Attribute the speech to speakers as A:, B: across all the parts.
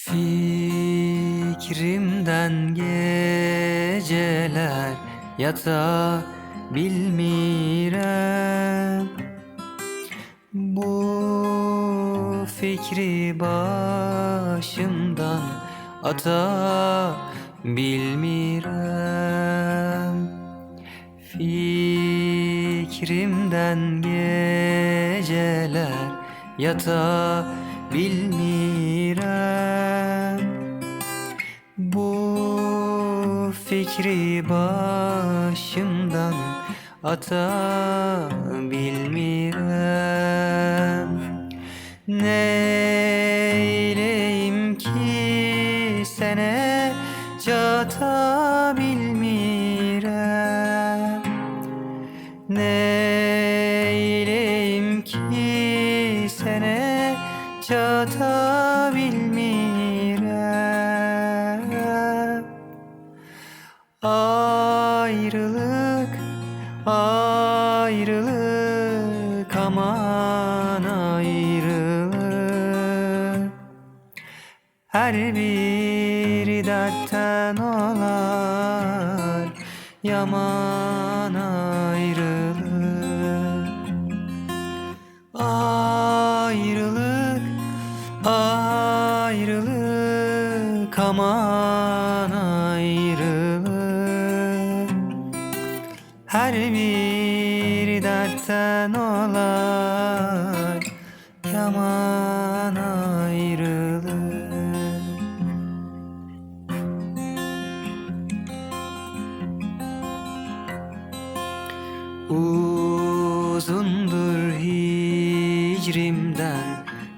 A: Fikrimden geceler yata bilmirem Bu fikri başımdan ata bilmirem Fikrimden geceler yata bilmirem fikri başımdan ata bilmirem Neyleyim ki sene cata bilmirem Neyleyim ki sene çata Ayrılık, ayrılık aman ayrılık. Her biri dertten olar yaman ayrılık. Ayrılık, ayrılık aman ayrılık Her biri dertten olar yaman ayrılık Uzundur hicrimden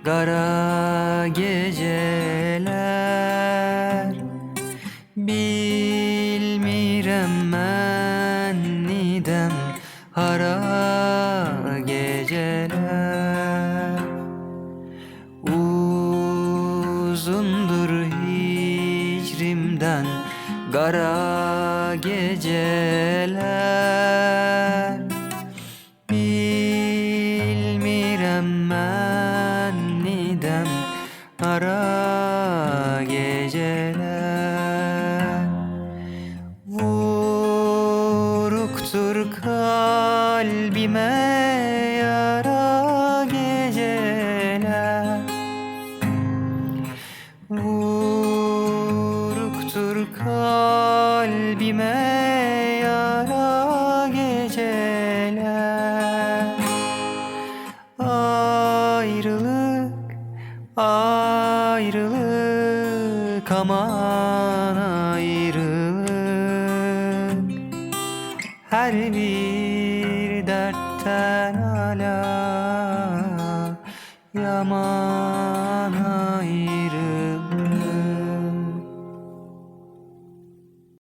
A: kara geceler. Bilmirem ben geceler Uzundur hicrimden kara geceler. Bilmirem ben nidem ara geceler. Vuruktur kalbime kalbime yara geceler. Ayrılık, ayrılık aman ayrılık. Her bir dertten ala yaman